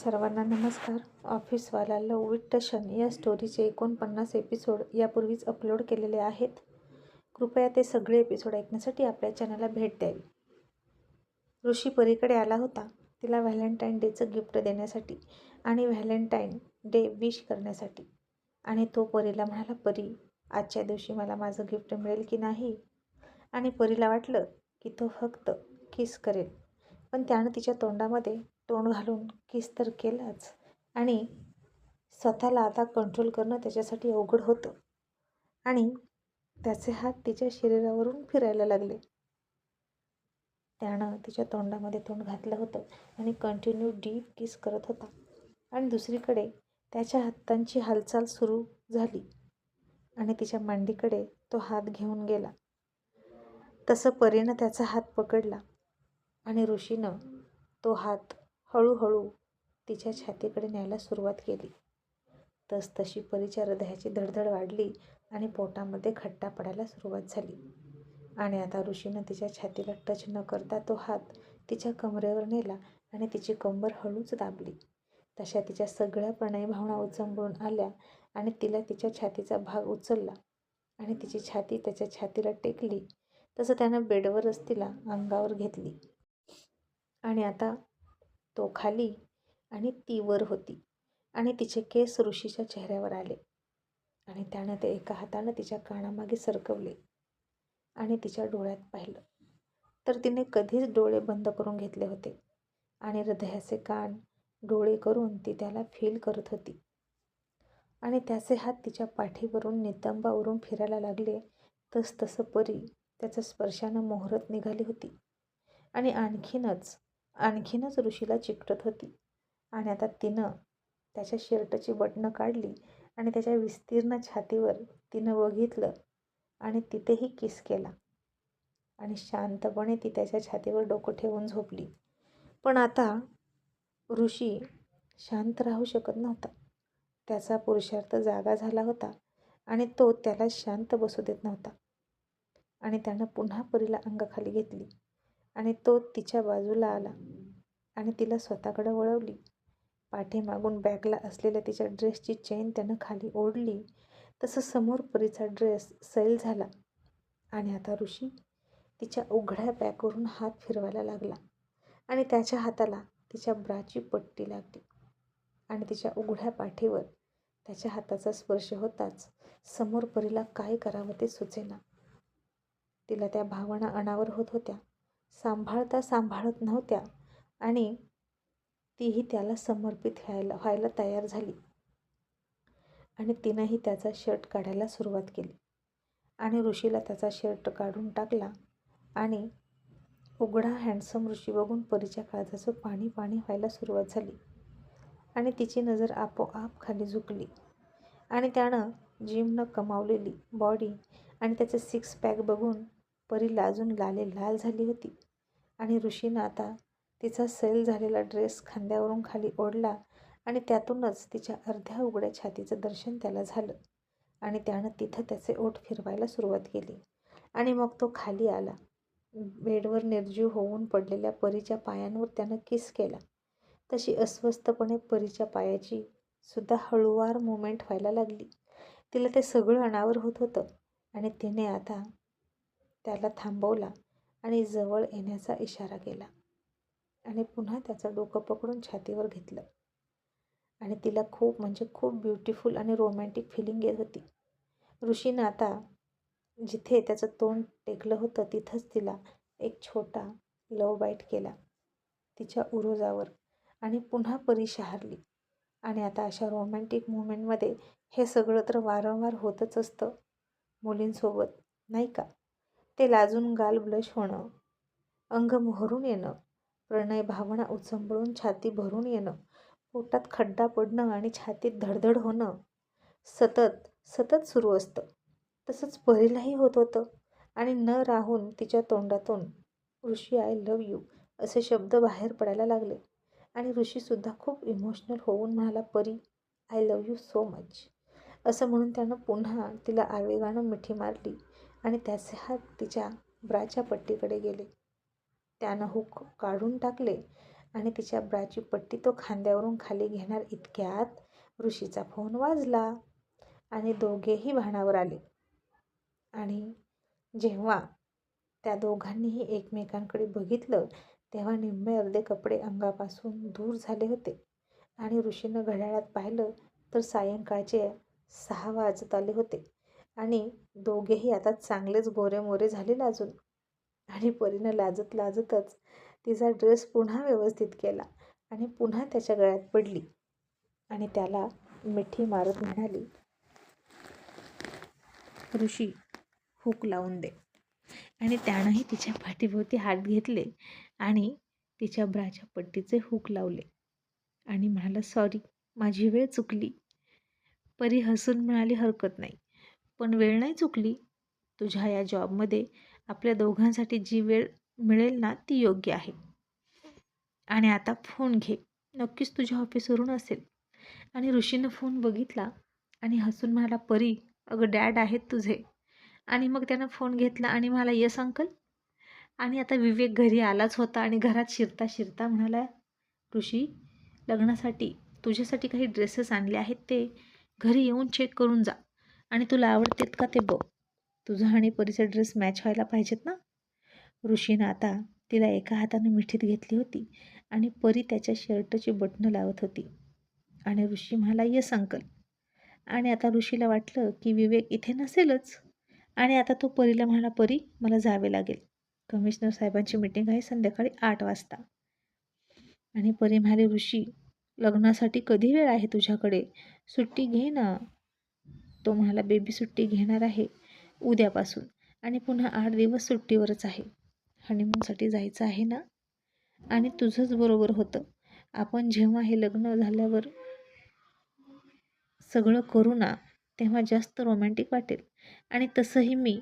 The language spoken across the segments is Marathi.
सर्वांना नमस्कार. ऑफिसवाला लव विथ टशन या स्टोरीचे एकोणपन्नास एपिसोड यापूर्वीच अपलोड केलेले आहेत. कृपया ते सगळे एपिसोड ऐकण्यासाठी आपल्या चॅनलला भेट द्यावी. ऋषी परीकडे आला होता. तिला व्हॅलेंटाईन डेचं गिफ्ट देण्यासाठी आणि व्हॅलेंटाईन डे विश करण्यासाठी. आणि तो परीला म्हणाला परी आजच्या दिवशी मला माझं गिफ्ट मिळेल की नाही? आणि परीला वाटलं की तो फक्त किस करेल. पण त्यानं तिच्या तोंडामध्ये तोंड घालून किस तर केलाच. आणि स्वतःला आता कंट्रोल करणं त्याच्यासाठी अवघड होतं. आणि त्याचे हात तिच्या शरीरावरून फिरायला लागले. त्यानं तिच्या तोंडामध्ये तोंड घातलं होतं आणि कंटिन्यू डीप किस करत होता. आणि दुसरीकडे त्याच्या हातांची हालचाल सुरू झाली. आणि तिच्या मांडीकडे तो हात घेऊन गेला. तसं परीनं त्याचा हात पकडला. आणि ऋषीनं तो हात हळूहळू तिच्या छातीकडे न्यायला सुरुवात केली. तसतशी परीच्या हृदयाची धडधड वाढली आणि पोटामध्ये खट्टा पडायला सुरुवात झाली. आणि आता ऋषीनं तिच्या छातीला टच न करता तो हात तिच्या कमरेवर नेला आणि तिची कंबर हळूच दाबली. तशा तिच्या सगळ्या प्रणयी भावना उचंबळून आल्या आणि तिला तिच्या छातीचा भाग उचलला आणि तिची छाती त्याच्या छातीला टेकली. तसं त्यानं बेडवरच तिला अंगावर घेतली. आणि आता तो खाली आणि ती वर होती. आणि तिचे केस ऋषीच्या चेहऱ्यावर आले. आणि त्यानं ते एका हातानं तिच्या कानामागे सरकवले आणि तिच्या डोळ्यात पाहिलं. तर तिने कधीच डोळे बंद करून घेतले होते. आणि हृदयाचे कान डोळे करून ती त्याला फील करत होती. आणि त्याचे हात तिच्या पाठीवरून नितंबावरून फिरायला लागले. तस तसं परी त्याच्या स्पर्शानं मोहरत निघाली होती. आणि आणखीनच आणखीनच ऋषीला चिकटत होती. आणि आता तिनं त्याच्या शर्टची बटणं काढली आणि त्याच्या विस्तीर्ण छातीवर तिनं बघितलं आणि तिथेही किस केला. आणि शांतपणे ती त्याच्या छातीवर डोकं ठेवून झोपली. पण आता ऋषी शांत राहू शकत नव्हता. त्याचा पुरुषार्थ जागा झाला होता आणि तो त्याला शांत बसू देत नव्हता. आणि त्यानं पुन्हा परीला अंगाखाली घेतली. आणि तो तिच्या बाजूला आला आणि तिला स्वतःकडं वळवली. पाठीमागून बॅगला असलेल्या तिच्या ड्रेसची चेन त्यानं खाली ओढली. तसं समोर परीचा ड्रेस सैल झाला. आणि आता ऋषी तिच्या उघड्या बॅगवरून हात फिरवायला लागला आणि त्याच्या हाताला तिच्या ब्राची पट्टी लागली आणि तिच्या उघड्या पाठीवर त्याच्या हाताचा स्पर्श होताच समोर परीला काय करावं ते सुचेना. तिला त्या भावना अनावर होत होत्या. सांभाळता सांभाळत नव्हत्या आणि तीही त्याला समर्पित व्हायला व्हायला तयार झाली. आणि तिनंही त्याचा शर्ट काढायला सुरुवात केली. आणि ऋषीला त्याचा शर्ट काढून टाकला आणि उघडा हँडसम ऋषी बघून परीच्या काळजाचं पाणी पाणी व्हायला सुरुवात झाली. आणि तिची नजर आपोआप खाली झुकली. आणि त्यानं जिमनं कमावलेली बॉडी आणि त्याचं सिक्स पॅक बघून परी लाजून लाले लाल झाली होती. आणि ऋषीनं आता तिचा सैल झालेला ड्रेस खांद्यावरून खाली ओढला आणि त्यातूनच तिच्या अर्ध्या उघड्या छातीचं दर्शन त्याला झालं. आणि त्यानं तिथं त्याचे ओठ फिरवायला सुरुवात केली. आणि मग तो खाली आला. बेडवर निर्जीव होऊन पडलेल्या परीच्या पायांवर त्यानं किस केला. तशी अस्वस्थपणे परीच्या पायाची सुद्धा हळूवार मुवमेंट व्हायला लागली. तिला ते सगळं अनावर होत होतं. आणि तिने आता त्याला थांबवला आणि जवळ येण्याचा इशारा केला आणि पुन्हा त्याचं डोकं पकडून छातीवर घेतलं. आणि तिला खूप म्हणजे खूप ब्युटिफुल आणि रोमॅन्टिक फिलिंग येत होती. ऋषीनं आता जिथे त्याचं तोंड टेकलं होतं तिथंच तिला एक छोटा लव बाईट केला. तिच्या उरोजावर आणि पुन्हा परी शहारली. आणि आता अशा रोमॅन्टिक मुवमेंटमध्ये हे सगळं तर वारंवार होतच असतं मुलींसोबत नाही का? ते लाजून गाल ब्लश होणं अंग मोहरून येणं प्रणय भावना उचंबळून छाती भरून येणं पोटात खड्डा पडणं आणि छातीत धडधड होणं. सतत सतत सुरू असतं. तसंच परीलाही होत होतं आणि न राहून तिच्या तोंडातून ऋषी आय लव यू असे शब्द बाहेर पडायला लागले आणि ऋषीसुद्धा खूप इमोशनल होऊन म्हणाला Pari I love you so much असं म्हणून त्यानं पुन्हा तिला आवेगानं मिठी मारली. आणि त्याचे हात तिच्या ब्राच्या पट्टीकडे गेले. त्यानं हुक काढून टाकले आणि तिच्या ब्राची पट्टी तो खांद्यावरून खाली घेणार इतक्यात ऋषीचा फोन वाजला आणि दोघेही भाणावर आले. आणि जेव्हा त्या दोघांनीही एकमेकांकडे बघितलं तेव्हा निम्मे अर्धे कपडे अंगापासून दूर झाले होते. आणि ऋषीनं घड्याळात पाहिलं तर सायंकाळचे सहा वाजत आले होते. आणि दोघेही आता चांगलेच गोरेमोरे झाले लाजून आणि परीनं लाजत लाजतच तिचा ड्रेस पुन्हा व्यवस्थित केला आणि पुन्हा त्याच्या गळ्यात पडली. आणि त्याला मिठी मारत म्हणाली ऋषी हुक लावून दे. आणि त्यानंही तिच्या पाठीभोवती हात घेतले आणि तिच्या ब्राच्या पट्टीचे हुक लावले. आणि म्हणाला सॉरी माझी वेळ चुकली. परी हसून म्हणाली हरकत नाही. पण वेळ नाही चुकली. तुझ्या या जॉबमध्ये आपल्या दोघांसाठी जी वेळ मिळेल ना ती योग्य आहे. आणि आता फोन घे. नक्कीच तुझ्या ऑफिसवरून असेल. आणि ऋषीनं फोन बघितला आणि हसून म्हणाला परी अगं डॅड आहेत तुझे. आणि मग त्यानं फोन घेतला आणि मला यस अंकल. आणि आता विवेक घरी आलाच होता आणि घरात शिरता शिरता म्हणाला ऋषी लग्नासाठी तुझ्यासाठी काही ड्रेसेस आणले आहेत ते. घरी येऊन चेक करून जा. आणि तुला आवडतेत का ते बघ. तुझा आणि परीचा ड्रेस मॅच व्हायला पाहिजेत ना. ऋषीनं आता तिला एका हाताने मिठीत घेतली होती आणि परी त्याच्या शर्टची बटणं लावत होती. आणि ऋषी म्हणाला यस अंकल आणि आता ऋषीला वाटलं की विवेक इथे नसेलच. आणि आता तो परीला म्हणाला परी मला जावे लागेल. कमिशनर साहेबांची मीटिंग आहे संध्याकाळी आठ वाजता. आणि परी म्हणाले ऋषी लग्नासाठी कधी वेळ आहे तुझ्याकडे? सुट्टी घे ना. तो म्हणाला बेबी सुट्टी घेणार आहे उद्यापासून आणि पुन्हा आठ दिवस सुट्टीवरच आहे. हनीमूनसाठी जायचं आहे ना? आणि तुझंच बरोबर होतं. आपण जेव्हा हे लग्न झाल्यावर सगळं करू ना तेव्हा जास्त रोमॅन्टिक वाटेल. आणि तसंही मी.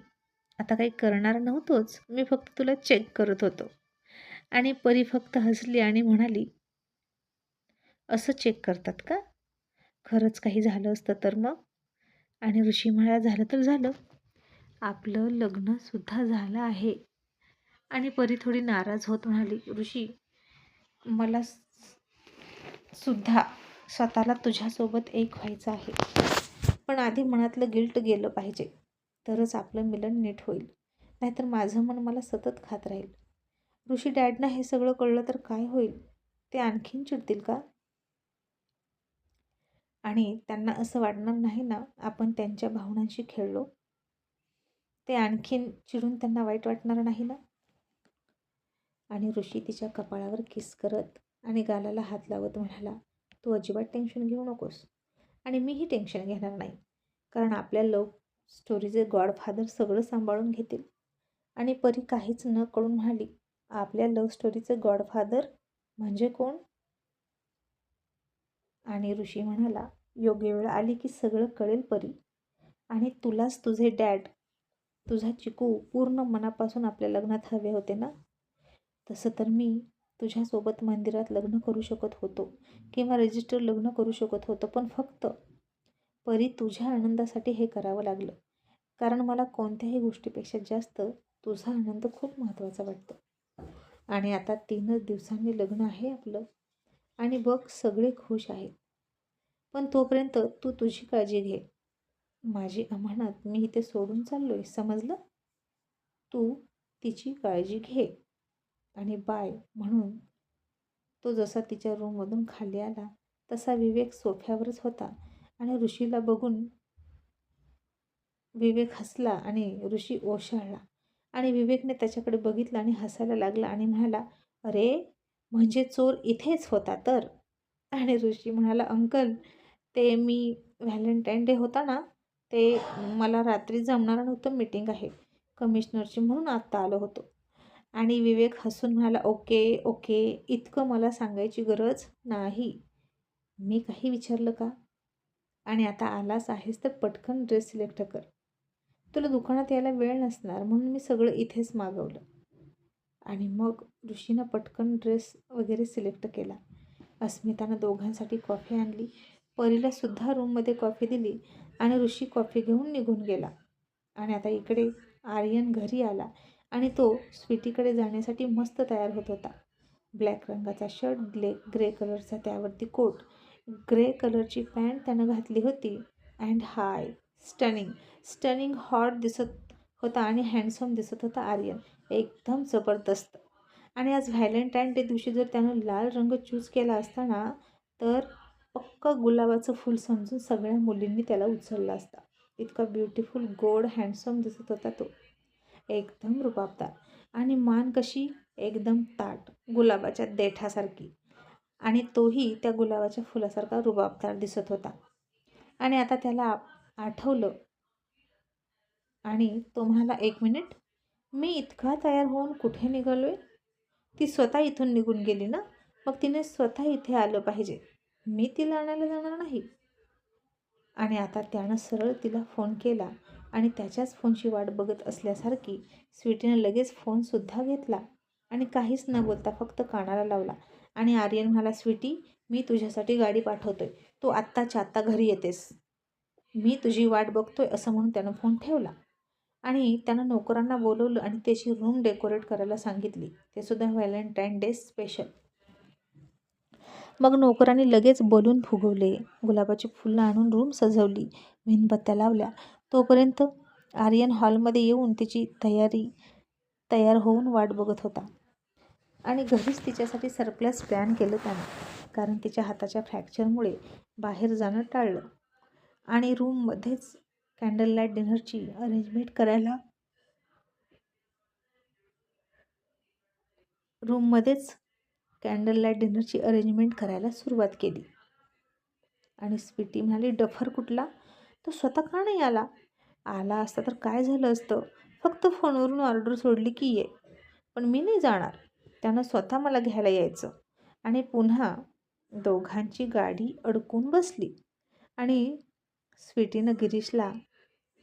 आता काही करणार नव्हतोच. मी फक्त तुला चेक करत होतो. आणि परी फक्त हसली आणि म्हणाली असं चेक करतात का? खरंच काही झालं असतं तर मग? आणि ऋषी म्हणाला झालं तर झालं. आपलं लग्नसुद्धा झालं आहे. आणि परी थोडी नाराज होत म्हणाली ऋषी मला सुद्धा स्वतःला तुझ्यासोबत एक व्हायचं आहे. पण आधी मनातलं गिल्ट गेलं पाहिजे. तरच आपलं मिलन नीट होईल. नाहीतर माझं मन मला सतत खात राहील. ऋषी डॅडना हे सगळं कळलं तर काय होईल? ते आणखीन चिडतील का? आणि त्यांना असं वाटणार नाही ना आपण त्यांच्या भावनांशी खेळलो? ते आणखीन चिडून त्यांना वाईट वाटणार नाही ना? आणि ऋषी तिच्या कपाळावर किस करत आणि गालाला हात लावत म्हणाला तू अजिबात टेन्शन घेऊ नकोस. आणि मीही टेन्शन घेणार नाही. कारण आपल्या लव स्टोरीचे गॉडफादर सगळं सांभाळून घेतील. आणि परी काहीच न कळून म्हणाली आपल्या लव स्टोरीचे गॉडफादर म्हणजे कोण? आणि ऋषी म्हणाला योग्य वेळ आली की सगळं कळेल परी. आणि तुलाच तुझे डॅड तुझा चिकू पूर्ण मनापासून आपल्या लग्नात हवे होते ना? तसं तर मी तुझ्यासोबत मंदिरात लग्न करू शकत होतो किंवा रजिस्टर लग्न करू शकत होतो पण फक्त परी तुझ्या आनंदासाठी हे करावं लागलं. कारण मला कोणत्याही गोष्टीपेक्षा जास्त तुझा आनंद खूप महत्त्वाचा वाटतो. आणि आता तीनच दिवसांनी लग्न आहे आपलं. आणि बघ सगळे खुश आहेत. पण तोपर्यंत तू तुझी काळजी घे. माझी अमानत मी इथे सोडून चाललो आहे समजलं? तू तिची काळजी घे. आणि बाय म्हणून तो जसा तिच्या रूममधून खाली आला तसा विवेक सोफ्यावरच होता. आणि ऋषीला बघून विवेक हसला आणि ऋषी ओशाळला. आणि विवेकने त्याच्याकडे बघितलं आणि हसायला लागला आणि म्हणाला अरे म्हणजे चोर इथेच होता तर? आणि ऋषी म्हणाला अंकल ते मी व्हॅलेंटाईन डे होता ना ते मला रात्री जमणार नव्हतं मीटिंग आहे कमिशनरची म्हणून आत्ता आलो होतो. आणि विवेक हसून म्हणाला ओके ओके इतकं मला सांगायची गरज नाही. मी काही विचारलं का? आणि आता आलाच आहेस तर पटकन ड्रेस सिलेक्ट कर. तुला दुकानात यायला वेळ नसणार म्हणून मी सगळं इथेच मागवलं. आणि मग ऋषीनं पटकन ड्रेस वगैरे सिलेक्ट केला. अस्मितानं दोघांसाठी कॉफी आणली. परीलासुद्धा रूममध्ये कॉफी दिली आणि ऋषी कॉफी घेऊन निघून गेला. आणि आता इकडे आर्यन घरी आला आणि तो स्वीटीकडे जाण्यासाठी मस्त तयार होत होता. ब्लॅक रंगाचा शर्ट ग्ले ग्रे कलरचा त्यावरती कोट ग्रे कलरची पॅन्ट त्यानं घातली होती. And hi stunning stunning hot दिसत होता आणि हँडसम दिसत होता आर्यन. एकदम जबरदस्त. आणि आज व्हॅलेंटाईन डे दिवशी जर त्यानं लाल रंग चूज केला असताना तर पक्क गुलाबाचं फूल समजून सगळ्या मुलींनी त्याला उचलला असता. इतका ब्युटिफुल गोड हँडसम दिसत होता तो. एकदम रुबाबदार. आणि मान कशी? एकदम ताट. गुलाबाच्या देठासारखी. आणि तोही त्या गुलाबाच्या फुलासारखा रुबाबदार दिसत होता. आणि आता त्याला आठवलं. आणि तो म्हणाला एक मिनिट मी इतका तयार होऊन कुठे निघालो आहे ती स्वतः इथून निघून गेली ना? मग तिने स्वतः इथे आलं पाहिजे. मी तिला आणायला जाणार नाही. आणि आता त्यानं सरळ तिला फोन केला आणि त्याच्याच फोनची वाट बघत असल्यासारखी स्वीटीनं लगेच फोनसुद्धा घेतला आणि काहीच न बोलता फक्त कानाला लावला. आणि आर्यन म्हणाला स्वीटी मी तुझ्यासाठी गाडी पाठवतोय. तू आत्ताच्या आत्ता घरी येतेस. मी तुझी वाट बघतोय असं म्हणून त्यानं फोन ठेवला. आणि त्यानं नोकरांना बोलवलं आणि त्याची रूम डेकोरेट करायला सांगितली. ते सुद्धा व्हॅलेंटाईन डे स्पेशल. मग नोकराने लगेच बलून फुगवले. गुलाबाची फुलं आणून रूम सजवली. मेणबत्त्या लावल्या. तोपर्यंत आर्यन हॉलमध्ये येऊन तिची तयारी तयार होऊन वाट बघत होता. आणि घरीच तिच्यासाठी सरप्लस प्लॅन केलं त्याने. कारण तिच्या हाताच्या फ्रॅक्चरमुळे बाहेर जाणं टाळलं. आणि रूममध्येच कॅन्डल लाइट डिनरची अरेंजमेंट करायला रूममध्येच कॅन्डल लाइट डिनरची अरेंजमेंट करायला सुरुवात केली. आणि स्वीटी म्हणाली डफर कुठला? तो स्वतः का नाही आला? आला असता तर काय झालं असतं? फक्त फोनवरून ऑर्डर सोडली की ये. पण मी नाही जाणार. त्यानं स्वतः मला घ्यायला यायचं. आणि पुन्हा दोघांची गाडी अडकून बसली. आणि स्वीटीनं गिरीशला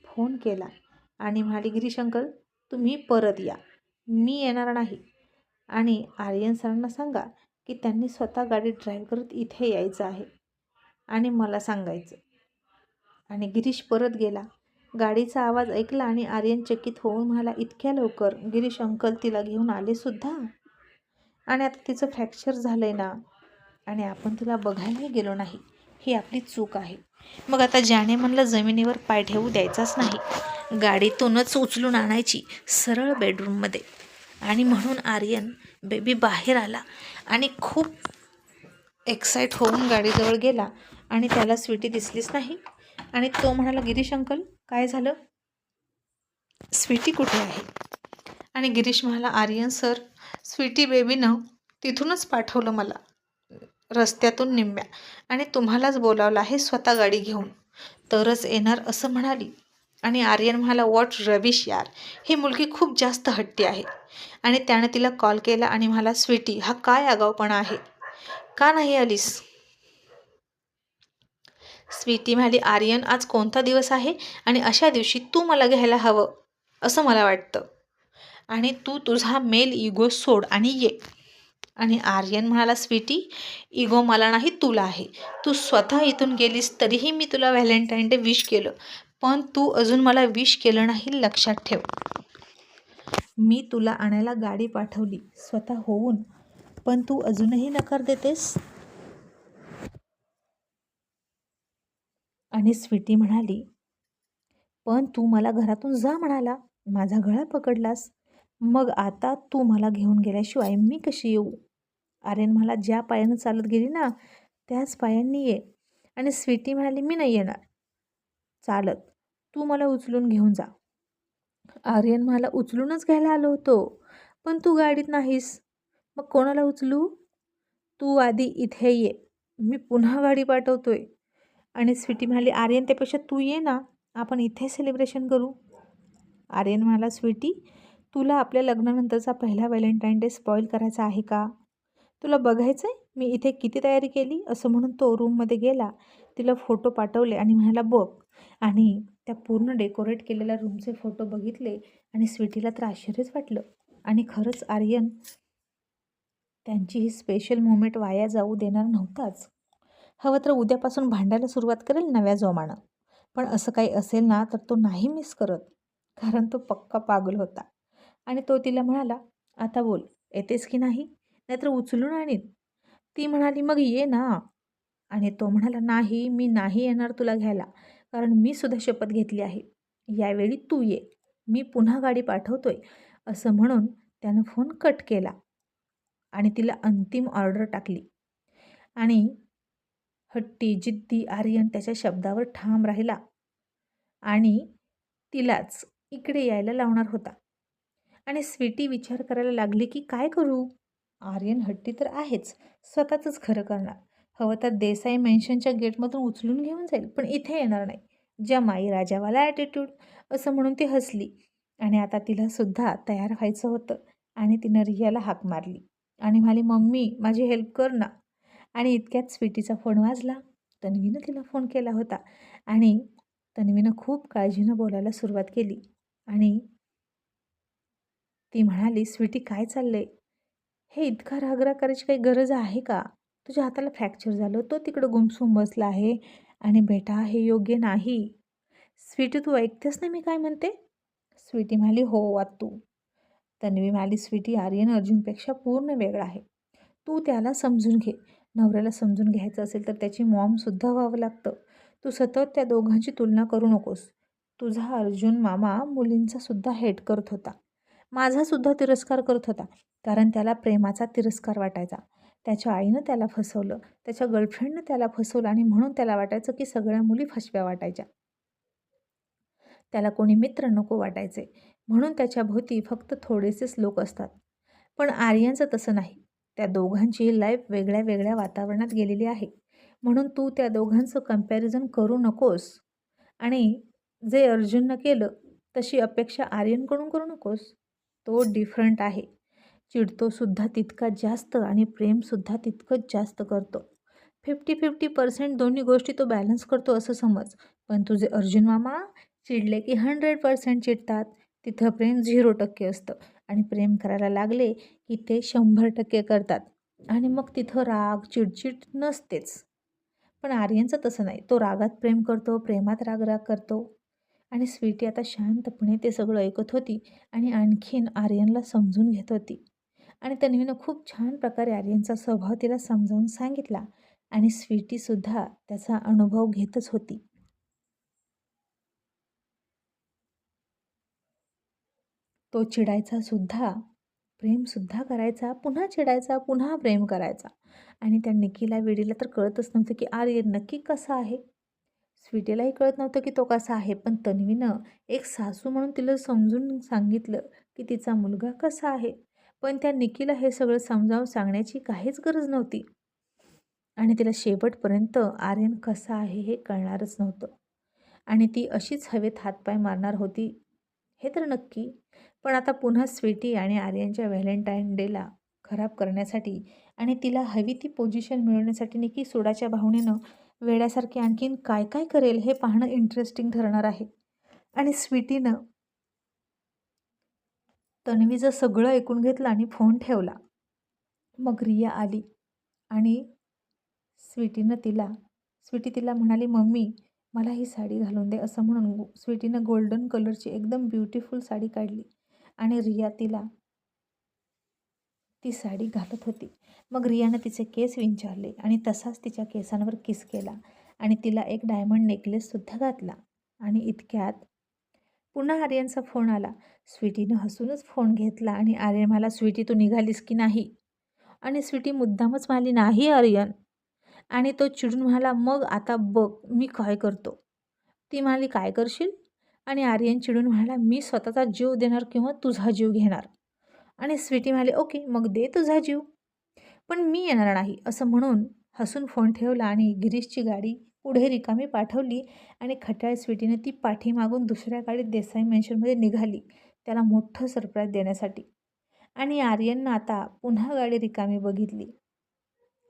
फोन केला आणि म्हणाली गिरीश अंकल तुम्ही परत या. मी येणार नाही. आणि आर्यन सरांना सांगा की त्यांनी स्वतः गाडी ड्राईव्ह करत इथे यायचं आहे आणि मला सांगायचं. आणि गिरीश परत गेला. गाडीचा आवाज ऐकला आणि आर्यन चकित होऊन म्हणाला इतक्या लवकर? गिरीश अंकल तिला घेऊन आले सुद्धा? आणि आता तिचं फ्रॅक्चर झालं आहे ना? आणि आपण तिला बघायलाही गेलो नाही. ही आपली चूक आहे. मग आता ज्याने म्हणलं जमिनीवर पाय ठेवू द्यायचाच नाही. गाडीतूनच उचलून आणायची सरळ बेडरूममध्ये आणि म्हणून आर्यन बेबी बाहेर आला आणि खूप एक्साईट होऊन गाडीजवळ गेला आणि त्याला स्वीटी दिसलीच नाही. आणि तो म्हणाला गिरीश अंकल काय झालं? स्वीटी कुठे आहे? आणि गिरीश म्हणाला आर्यन सर स्वीटी बेबीनं तिथूनच पाठवलं मला रस्त्यातून निम्म्या. आणि तुम्हालाच बोलावलं आहे स्वतः गाडी घेऊन. तरच येणार असं म्हणाली. आणि आर्यन म्हणाला वॉट रविश यार ही मुलगी खूप जास्त हट्टी आहे. आणि त्याने तिला कॉल केला आणि म्हणाला स्वीटी हा काय आगावपणा आहे? का नाही आलीस? स्वीटी म्हणाली आर्यन आज कोणता दिवस आहे आणि अशा दिवशी तू मला घ्यायला हवं असं मला वाटतं. आणि तू तुझा मेल इगो सोड आणि ये. आणि आर्यन म्हणाला स्वीटी इगो मला नाही तुला आहे. तू स्वतः इथून गेलीस तरीही मी तुला व्हॅलेंटाईन डे विश केलं. पण तू अजून मला विश केलं नाही लक्षात ठेव. मी तुला आणायला गाडी पाठवली स्वतः होऊन. पण तू अजूनही नकार देतेस? आणि स्वीटी म्हणाली पण तू मला घरातून जा म्हणाला माझा गळा पकडलास. मग आता तू मला घेऊन गेल्याशिवाय मी कशी येऊ? आर्यन मला ज्या पायानं चालत गेली ना त्याच पायांनी ये. आणि स्वीटी म्हणाली मी नाही येणार. चालत. तू मला उचलून घेऊन जा. आर्यन मला उचलूनच घ्यायला आलो होतो पण तू गाडीत नाहीस. मग कोणाला उचलू? तू आधी इथे ये. मी पुन्हा गाडी पाठवतोय. आणि स्वीटी म्हणाली आर्यन त्यापेक्षा तू ये ना. आपण इथे सेलिब्रेशन करू. आर्यन म्हणाला स्वीटी तुला आपल्या लग्नानंतरचा पहिला व्हॅलेंटाईन डे स्पॉईल करायचा आहे का? तुला बघायचं आहे मी इथे किती तयारी केली? असं म्हणून तो रूममध्ये गेला. तिला फोटो पाठवले आणि म्हणाला बघ. आणि त्या पूर्ण डेकोरेट केलेल्या रूमचे फोटो बघितले आणि स्वीटीला तर आश्चर्यच वाटलं. आणि खरंच आर्यन त्यांची ही स्पेशल मुमेंट वाया जाऊ देणार नव्हताच. हवं तर उद्यापासून भांडायला सुरुवात करेल नव्या जोमानं. पण असं काही असेल ना तर तो नाही मिस करत कारण तो पक्का पागल होता. आणि तो तिला म्हणाला आता बोल येतेस की नाही? नाहीतर उचलून आणीन. ती म्हणाली मग ये ना. आणि तो म्हणाला नाही मी नाही येणार तुला घ्यायला. कारण मी सुद्धा शपथ घेतली आहे. यावेळी तू ये. मी पुन्हा गाडी पाठवतोय. असं म्हणून त्यानं फोन कट केला आणि तिला अंतिम ऑर्डर टाकली. आणि हट्टी जिद्दी आर्यन त्याच्या शब्दावर ठाम राहिला आणि तिलाच इकडे यायला लावणार होता. आणि स्वीटी विचार करायला लागली की काय करू? आर्यन हट्टी तर आहेच. स्वतःचंच खरं करणार. हवं तर देसाई मेन्शनच्या गेटमधून उचलून घेऊन जाईल पण इथे येणार नाही. जमाई राजावाला ॲटिट्यूड असं म्हणून ती हसली. आणि आता तिला सुद्धा तयार व्हायचं होतं आणि तिनं रियाला हाक मारली. आणि म्हणाली मम्मी माझी हेल्प कर ना. आणि इतक्यात स्वीटीचा फोन वाजला. तन्वीनं तिला फोन केला होता. आणि तन्वीनं खूप काळजीनं बोलायला सुरुवात केली. आणि ती म्हणाली स्वीटी काय चाललंय? हे इतका रागराग करायची काही गरज आहे का? तुझ्या हाताला फ्रॅक्चर झालं तो तिकडं गुमसूम बसला आहे आणि बेटा हे योग्य नाही. स्वीटी तू ऐकतेस ना मी काय म्हणते? स्वीटी म्हणाली हो वातू तन्वी म्हणाली स्वीटी आर्यन अर्जुनपेक्षा पूर्ण वेगळा आहे. तू त्याला समजून घे. नवऱ्याला समजून घ्यायचं असेल तर त्याची मॉमसुद्धा व्हावं लागतं. तू सतत त्या दोघांची तुलना करू नकोस. तुझा अर्जुन मामा मुलींचा सुद्धा हेट करत होता. माझासुद्धा तिरस्कार करत होता कारण त्याला प्रेमाचा तिरस्कार वाटायचा. त्याच्या आईनं त्याला फसवलं त्याच्या गर्लफ्रेंडनं त्याला फसवलं आणि म्हणून त्याला वाटायचं की सगळ्या मुली फसव्या वाटायच्या. त्याला कोणी मित्र नको वाटायचे. म्हणून त्याच्या भोवती फक्त थोडेसेच लोक असतात. पण आर्यांचं तसं नाही. त्या दोघांची लाईफ वेगळ्या वेगळ्या वातावरणात गेलेली आहे. म्हणून तू त्या दोघांचं कंपॅरिझन करू नकोस. आणि जे अर्जुननं केलं तशी अपेक्षा आर्यनकडून करू नकोस. तो डिफरंट आहे. चिडतोसुद्धा तितका जास्त आणि प्रेमसुद्धा तितकंच जास्त करतो. फिफ्टी फिफ्टी पर्सेंट दोन्ही गोष्टी तो बॅलन्स करतो असं समज. पण तुझे अर्जुन मामा चिडले की हंड्रेड पर्सेंट चिडतात. तिथं प्रेम झिरो टक्के असतं. आणि प्रेम करायला लागले की ते शंभर टक्के करतात. आणि मग तिथं राग चिडचिड नसतेच. पण आर्यनचं तसं नाही. तो रागात प्रेम करतो प्रेमात राग राग करतो. आणि स्वीटी आता शांतपणे ते सगळं ऐकत होती आणि आणखीन आर्यनला समजून घेत होती. आणि तन्वीनं खूप छान प्रकारे आर्यनचा स्वभाव तिला समजावून सांगितला आणि स्वीटीसुद्धा त्याचा अनुभव घेतच होती. तो चिडायचा सुद्धा प्रेमसुद्धा करायचा पुन्हा चिडायचा पुन्हा प्रेम करायचा. आणि त्या निकीला वेडीला तर कळतच नव्हतं की आर्यन नक्की कसा आहे. स्वीटीलाही कळत नव्हतं की तो कसा आहे पण तन्वीनं एक सासू म्हणून तिला समजून सांगितलं की तिचा मुलगा कसा आहे. पण त्या निकीला हे सगळं समजावून सांगण्याची काहीच गरज नव्हती. आणि तिला शेवटपर्यंत आर्यन कसा आहे हे कळणारच नव्हतं. आणि ती अशीच हवेत हातपाय मारणार होती हे तर नक्की. पण आता पुन्हा स्वीटी आणि आर्यनच्या व्हॅलेंटाईन डेला खराब करण्यासाठी आणि तिला हवी ती पोझिशन मिळवण्यासाठी निकी सोडाच्या भावनेनं वेड्यासारखे आणखीन काय काय करेल हे पाहणं इंटरेस्टिंग ठरणार आहे. आणि स्वीटीनं तन्वीचं सगळं ऐकून घेतलं आणि फोन ठेवला मग रिया आली आणि स्वीटीनं तिला स्वीटी तिला म्हणाली मम्मी मला ही साडी घालून दे असं म्हणून स्वीटीनं गोल्डन कलरची एकदम ब्युटिफुल साडी काढली आणि रिया तिला ती साडी घालत होती. मग रियानं तिचे केस विंचारले आणि तसाच तिच्या केसांवर किस केला आणि तिला एक डायमंड नेकलेससुद्धा घातला आणि इतक्यात पुन्हा आर्यनचा फोन आला. स्वीटीनं हसूनच फोन घेतला आणि आर्यन मला स्वीटी तू निघालीस की नाही? आणि स्वीटी मुद्दामच म्हणाली नाही आर्यन. आणि तो चिडून म्हणाला मग आता बघ मी काय करतो? ती म्हणाली काय करशील? आणि आर्यन चिडून म्हणाला मी स्वतःचा जीव देणार किंवा तुझा जीव घेणार? आणि स्वीटी म्हणाली ओके मग दे तुझा जीव. पण मी येणार नाही असं म्हणून हसून फोन ठेवला आणि गिरीशची गाडी पुढे रिकामी पाठवली आणि खट्याळ स्वीटीने ती पाठीमागून दुसऱ्या गाडीत देसाई मेन्शनमध्ये निघाली त्याला मोठं सरप्राईज देण्यासाठी. आणि आर्यननं आता पुन्हा गाडी रिकामी बघितली.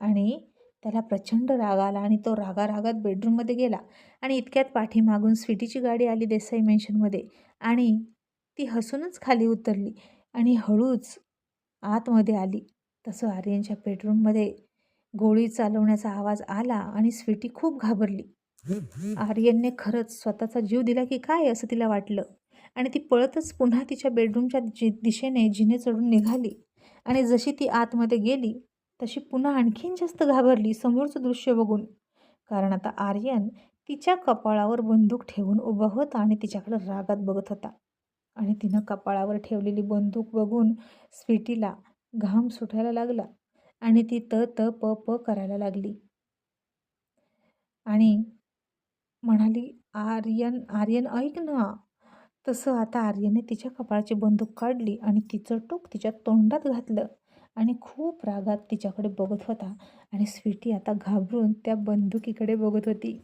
आणि त्याला प्रचंड राग आला आणि तो रागा रागात बेडरूममध्ये गेला आणि इतक्यात पाठीमागून स्वीटीची गाडी आली देसाई मेन्शनमध्ये आणि ती हसूनच खाली उतरली आणि हळूच आतमध्ये आली. तसं आर्यनच्या बेडरूममध्ये गोळी चालवण्याचा आवाज आला आणि स्वीटी खूप घाबरली. आर्यनने खरंच स्वतःचा जीव दिला की काय असं तिला वाटलं आणि ती पळतच पुन्हा तिच्या बेडरूमच्या जि दिशेने जिने चढून निघाली आणि जशी ती आतमध्ये गेली तशी पुन्हा आणखीन जास्त घाबरली समोरचं दृश्य बघून. कारण आता आर्यन तिच्या कपाळावर बंदूक ठेवून उभा होता आणि तिच्याकडे रागात बघत होता. आणि तिनं कपाळावर ठेवलेली बंदूक बघून स्वीटीला घाम सुटायला लागला. आणि ती त त प प करायला लागली. आणि म्हणाली आर्यन आर्यन ऐक ना. तसं आता आर्यने तिच्या कपाळाची बंदूक काढली आणि तिचं टोक तिच्या तोंडात घातलं आणि खूप रागात तिच्याकडे बघत होता आणि स्वीटी आता घाबरून त्या बंदुकीकडे बघत होती.